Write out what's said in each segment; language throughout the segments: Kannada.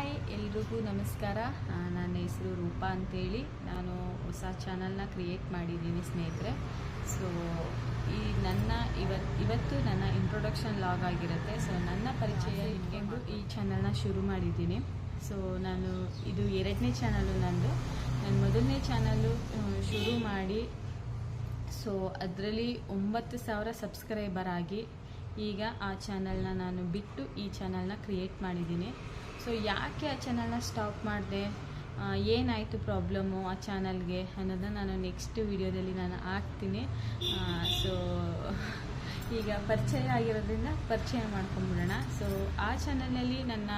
ಹಾಯ್, ಎಲ್ರಿಗೂ ನಮಸ್ಕಾರ. ನನ್ನ ಹೆಸರು ರೂಪಾ ಅಂತೇಳಿ. ನಾನು ಹೊಸ ಚಾನಲ್ನ ಕ್ರಿಯೇಟ್ ಮಾಡಿದ್ದೀನಿ ಸ್ನೇಹಿತರೆ. ಸೊ ಈ ನನ್ನ ಇವತ್ತು ಇವತ್ತು ನನ್ನ ಇಂಟ್ರೊಡಕ್ಷನ್ ಲಾಗ್ ಆಗಿರುತ್ತೆ. ಸೊ ನನ್ನ ಪರಿಚಯ ಇಟ್ಕೊಂಡು ಈ ಚಾನಲ್ನ ಶುರು ಮಾಡಿದ್ದೀನಿ. ಸೊ ನಾನು ಇದು ಎರಡನೇ ಚಾನಲು ನಂದು. ನನ್ನ ಮೊದಲನೇ ಚಾನಲು ಶುರು ಮಾಡಿ ಸೊ ಅದರಲ್ಲಿ ಒಂಬತ್ತು ಸಾವಿರ ಸಬ್ಸ್ಕ್ರೈಬರ್ ಆಗಿ ಈಗ ಆ ಚಾನಲ್ನ ನಾನು ಬಿಟ್ಟು ಈ ಚಾನಲ್ನ ಕ್ರಿಯೇಟ್ ಮಾಡಿದ್ದೀನಿ. ಸೊ ಯಾಕೆ ಆ ಚಾನಲ್ನ ಸ್ಟಾಪ್ ಮಾಡಿದೆ? ಏನಾಯಿತು ಪ್ರಾಬ್ಲಮ್ಮು ಆ ಚಾನಲ್ಗೆ ಅನ್ನೋದನ್ನ ನಾನು ನೆಕ್ಸ್ಟ್ ವಿಡಿಯೋದಲ್ಲಿ ನಾನು ಹಾಕ್ತೀನಿ. ಸೊ ಈಗ ಪರಿಚಯ ಆಗಿರೋದ್ರಿಂದ ಪರಿಚಯ ಮಾಡ್ಕೊಂಬಿಡೋಣ. ಸೊ ಆ ಚಾನಲ್ನಲ್ಲಿ ನನ್ನ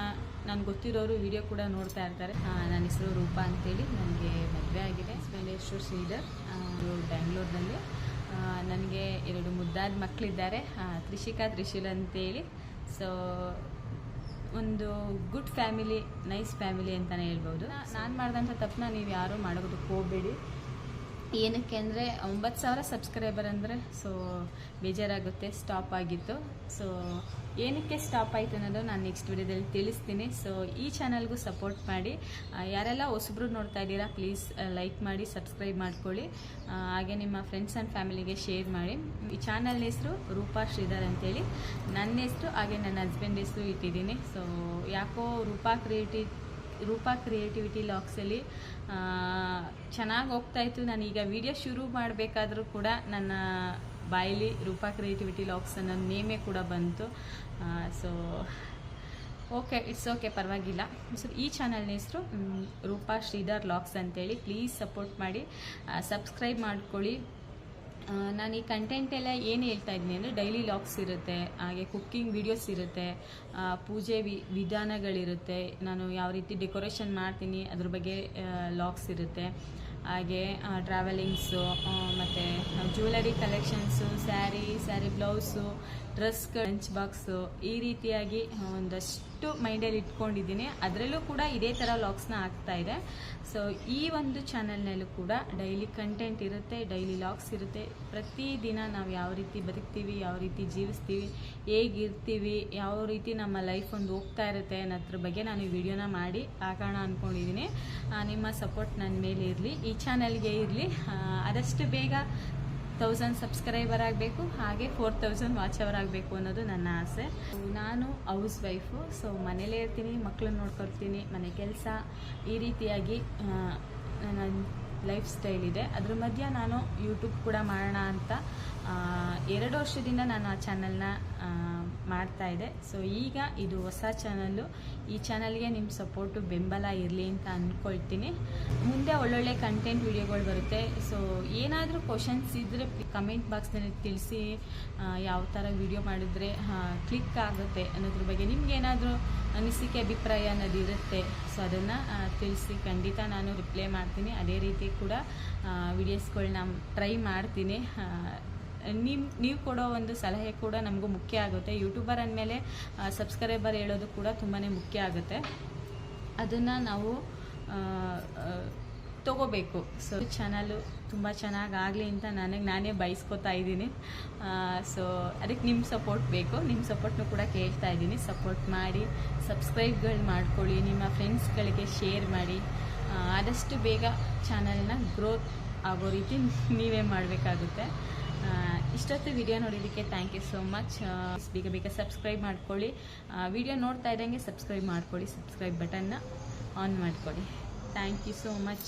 ನನಗೆ ಗೊತ್ತಿರೋರು ವಿಡಿಯೋ ಕೂಡ ನೋಡ್ತಾ ಇರ್ತಾರೆ. ನನ್ನ ಹೆಸರು ರೂಪಾ ಅಂತೇಳಿ. ನನಗೆ ಮದುವೆ ಆಗಿದೆ. ಹೆಸರು ಶ್ರೀಧರ್. ಬ್ಯಾಂಗ್ಳೂರ್ನಲ್ಲಿ. ನನಗೆ ಎರಡು ಮುದ್ದಾದ ಮಕ್ಕಳಿದ್ದಾರೆ ತ್ರಿಷಿಕಾ, ತ್ರಿಶೂಲ್ ಅಂತೇಳಿ. ಸೊ ಒಂದು ಗುಡ್ ಫ್ಯಾಮಿಲಿ ನೈಸ್ ಫ್ಯಾಮಿಲಿ ಅಂತಲೇ ಹೇಳ್ಬೋದು. ನಾನು ಮಾಡಿದಂಥ ತಪ್ಪನ್ನ ನೀವು ಯಾರೂ ಮಾಡೋದಕ್ಕೆ ಹೋಗಬೇಡಿ. ಏನಕ್ಕೆ ಅಂದರೆ ಒಂಬತ್ತು ಸಾವಿರ ಸಬ್ಸ್ಕ್ರೈಬರ್ ಅಂದರೆ ಸೊ ಬೇಜಾರಾಗುತ್ತೆ ಸ್ಟಾಪ್ ಆಗಿತ್ತು ಸೊ ಏನಕ್ಕೆ ಸ್ಟಾಪ್ ಆಯಿತು ಅನ್ನೋದು ನಾನು ನೆಕ್ಸ್ಟ್ ವಿಡಿಯೋದಲ್ಲಿ ತಿಳಿಸ್ತೀನಿ. ಸೊ ಈ ಚಾನಲ್ಗೂ ಸಪೋರ್ಟ್ ಮಾಡಿ. ಯಾರೆಲ್ಲ ಹೊಸಬ್ರು ನೋಡ್ತಾ ಇದ್ದೀರಾ ಪ್ಲೀಸ್ ಲೈಕ್ ಮಾಡಿ ಸಬ್ಸ್ಕ್ರೈಬ್ ಮಾಡ್ಕೊಳ್ಳಿ. ಹಾಗೆ ನಿಮ್ಮ ಫ್ರೆಂಡ್ಸ್ ಆ್ಯಂಡ್ ಫ್ಯಾಮಿಲಿಗೆ ಶೇರ್ ಮಾಡಿ. ಈ ಚಾನಲ್ ಹೆಸರು ರೂಪಾ ಶ್ರೀಧರ್ ಅಂತೇಳಿ. ನನ್ನ ಹೆಸರು ಹಾಗೆ ನನ್ನ ಹಸ್ಬೆಂಡ್ ಹೆಸರು ಇಟ್ಟಿದ್ದೀನಿ. ಸೊ ಯಾಕೋ ರೂಪಾ ಕ್ರಿಯೇಟಿ ರೂಪಾ ಕ್ರಿಯೇಟಿವಿಟಿ ಲಾಕ್ಸಲ್ಲಿ ಚೆನ್ನಾಗಿ ಹೋಗ್ತಾ ಇತ್ತು. ನಾನು ಈಗ ವಿಡಿಯೋ ಶುರು ಮಾಡಬೇಕಾದ್ರೂ ಕೂಡ ನನ್ನ ಬಾಯಲ್ಲಿ ರೂಪಾ ಕ್ರಿಯೇಟಿವಿಟಿ ಲಾಕ್ಸ್ ಅನ್ನೋ ನೇಮೇ ಕೂಡ ಬಂತು. ಸೊ ಓಕೆ ಇಟ್ಸ್ ಓಕೆ ಪರವಾಗಿಲ್ಲ. ಸೊ ಈ ಚಾನಲ್ನ ಹೆಸರು ರೂಪಾ ಶ್ರೀಧರ್ ಲಾಕ್ಸ್ ಅಂತೇಳಿ. ಪ್ಲೀಸ್ ಸಪೋರ್ಟ್ ಮಾಡಿ. ಸಬ್ಸ್ಕ್ರೈಬ್ ಮಾಡ್ಕೊಳ್ಳಿ. ನಾನು ಈ ಕಂಟೆಂಟ್ ಎಲ್ಲ ಏನು ಹೇಳ್ತಾ ಇದ್ದೀನಿ ಅಂದರೆ ಡೈಲಿ ಲಾಗ್ಸ್ ಇರುತ್ತೆ, ಹಾಗೆ ಕುಕ್ಕಿಂಗ್ ವಿಡಿಯೋಸ್ ಇರುತ್ತೆ ಪೂಜೆ ವಿ, ವಿಧಾನಗಳಿರುತ್ತೆ, ನಾನು ಯಾವ ರೀತಿ ಡೆಕೋರೇಷನ್ ಮಾಡ್ತೀನಿ, ಅದ್ರ ಬಗ್ಗೆ ಲಾಗ್ಸ್ ಇರುತ್ತೆ, ಹಾಗೆ ಟ್ರಾವೆಲಿಂಗ್ಸು ಮತ್ತು jewellery collections sari sari blouse dress lunch box ಈ ರೀತಿಯಾಗಿ ಒಂದಷ್ಟು ಮೈಂಡಲ್ಲಿ ಇಟ್ಕೊಂಡಿದ್ದೀನಿ. ಅದರಲ್ಲೂ ಕೂಡ ಇದೇ ಥರ ಲಾಕ್ಸ್ನ ಆಗ್ತಾ ಇದೆ. ಸೊ ಈ ಒಂದು ಚಾನಲ್ನಲ್ಲೂ ಕೂಡ ಡೈಲಿ ಕಂಟೆಂಟ್ ಇರುತ್ತೆ ಡೈಲಿ ಲಾಗ್ಸ್ ಇರುತ್ತೆ. ಪ್ರತಿದಿನ ನಾವು ಯಾವ ರೀತಿ ಬದುಕ್ತೀವಿ, ಯಾವ ರೀತಿ ಜೀವಿಸ್ತೀವಿ ಹೇಗಿರ್ತೀವಿ ಯಾವ ರೀತಿ ನಮ್ಮ ಲೈಫ್ ಒಂದು ಹೋಗ್ತಾ ಇರುತ್ತೆ ಅನ್ನೋದ್ರ ಬಗ್ಗೆ ನಾನು ಈ ವಿಡಿಯೋನ ಮಾಡಿ ಹಾಕೋಣ ಅಂದ್ಕೊಂಡಿದ್ದೀನಿ ನಿಮ್ಮ ಸಪೋರ್ಟ್ ನನ್ನ ಮೇಲೆ ಇರಲಿ, ಈ ಚಾನಲ್ಗೆ ಇರಲಿ. ಆದಷ್ಟು ಬೇಗ ತೌಸಂಡ್ ಸಬ್ಸ್ಕ್ರೈಬರ್ ಆಗಬೇಕು, ಹಾಗೆ ಫೋರ್ ತೌಸಂಡ್ ವಾಚ್ ಅವರ್ ಆಗಬೇಕು ಅನ್ನೋದು ನನ್ನ ಆಸೆ. ನಾನು ಹೌಸ್ ವೈಫು, ಸೊ ಮನೇಲೇ ಇರ್ತೀನಿ ಮಕ್ಕಳನ್ನ ನೋಡ್ಕೊಳ್ತೀನಿ, ಮನೆ ಕೆಲಸ. ಈ ರೀತಿಯಾಗಿ ನನ್ನ ಲೈಫ್ ಸ್ಟೈಲ್ ಇದೆ. ಅದ್ರ ಮಧ್ಯ ನಾನು ಯೂಟ್ಯೂಬ್ ಕೂಡ ಮಾಡೋಣ ಅಂತ ಎರಡು ವರ್ಷದಿಂದ ನಾನು ಆ ಚಾನಲ್ನ ಮಾಡ್ತಾ ಇದೆ. ಸೊ ಈಗ ಇದು ಹೊಸ ಚಾನಲ್ಲು ಈ ಚಾನಲ್ಗೆ ನಿಮ್ಮ ಸಪೋರ್ಟು ಬೆಂಬಲ ಇರಲಿ ಅಂತ ಅಂದ್ಕೊಳ್ತೀನಿ ಮುಂದೆ ಒಳ್ಳೊಳ್ಳೆ ಕಂಟೆಂಟ್ ವಿಡಿಯೋಗಳು ಬರುತ್ತೆ. ಸೊ ಏನಾದರೂ ಕ್ವಶನ್ಸ್ ಇದ್ದರೆ ಕಮೆಂಟ್ ಬಾಕ್ಸ್ನಲ್ಲಿ ತಿಳಿಸಿ ಯಾವ ಥರ ವಿಡಿಯೋ ಮಾಡಿದ್ರೆ ಕ್ಲಿಕ್ ಆಗುತ್ತೆ ಅನ್ನೋದ್ರ ಬಗ್ಗೆ ನಿಮ್ಗೆ ಏನಾದರೂ ಅನಿಸಿಕೆ, ಅಭಿಪ್ರಾಯ ಅನ್ನೋದು ಇರುತ್ತೆ. ಸೊ ಅದನ್ನು ತಿಳಿಸಿ ಖಂಡಿತ ನಾನು ರಿಪ್ಲೈ ಮಾಡ್ತೀನಿ. ಅದೇ ರೀತಿ ಕೂಡ ವಿಡಿಯೋಸ್ಗಳನ್ನ ಟ್ರೈ ಮಾಡ್ತೀನಿ. ನಿಮ್ಮ ನೀವು ಕೊಡೋ ಒಂದು ಸಲಹೆ ಕೂಡ ನಮಗೂ ಮುಖ್ಯ ಆಗುತ್ತೆ. ಯೂಟ್ಯೂಬರ್ ಅಂದಮೇಲೆ ಸಬ್ಸ್ಕ್ರೈಬರ್ ಹೇಳೋದು ಕೂಡ ತುಂಬಾ ಮುಖ್ಯ ಆಗುತ್ತೆ. ಅದನ್ನು ನಾವು ತಗೋಬೇಕು. ಸೊ, ಚಾನಲು ತುಂಬ ಚೆನ್ನಾಗಿ ಆಗಲಿ ಅಂತ ನನಗೆ ನಾನೇ ಬಯಸ್ಕೊತಾ ಇದ್ದೀನಿ. ಸೊ, ಅದಕ್ಕೆ ನಿಮ್ಮ ಸಪೋರ್ಟ್ ಬೇಕು. ನಿಮ್ಮ ಸಪೋರ್ಟ್ನು ಕೂಡ ಕೇಳ್ತಾ ಇದ್ದೀನಿ. ಸಪೋರ್ಟ್ ಮಾಡಿ, ಸಬ್ಸ್ಕ್ರೈಬ್ಗಳು ಮಾಡ್ಕೊಳ್ಳಿ, ನಿಮ್ಮ ಫ್ರೆಂಡ್ಸ್ಗಳಿಗೆ ಶೇರ್ ಮಾಡಿ. ಆದಷ್ಟು ಬೇಗ ಚಾನಲ್ನ ಗ್ರೋತ್ ಆಗೋ ರೀತಿ ನೀವೇ ಮಾಡಬೇಕಾಗುತ್ತೆ. ಇಷ್ಟೊತ್ತು ವಿಡಿಯೋ ನೋಡಿದ್ದಕ್ಕೆ ಥ್ಯಾಂಕ್ ಯು ಸೋ ಮಚ್ ಬೇಗ ಬೇಗ ಸಬ್ಸ್ಕ್ರೈಬ್ ಮಾಡ್ಕೊಳ್ಳಿ. ವಿಡಿಯೋ ನೋಡ್ತಾ ಇದ್ದಂಗೆ ಸಬ್ಸ್ಕ್ರೈಬ್ ಮಾಡ್ಕೊಳ್ಳಿ. ಸಬ್ಸ್ಕ್ರೈಬ್ ಬಟನ್ನ ಆನ್ ಮಾಡ್ಕೊಳ್ಳಿ. Thank you so much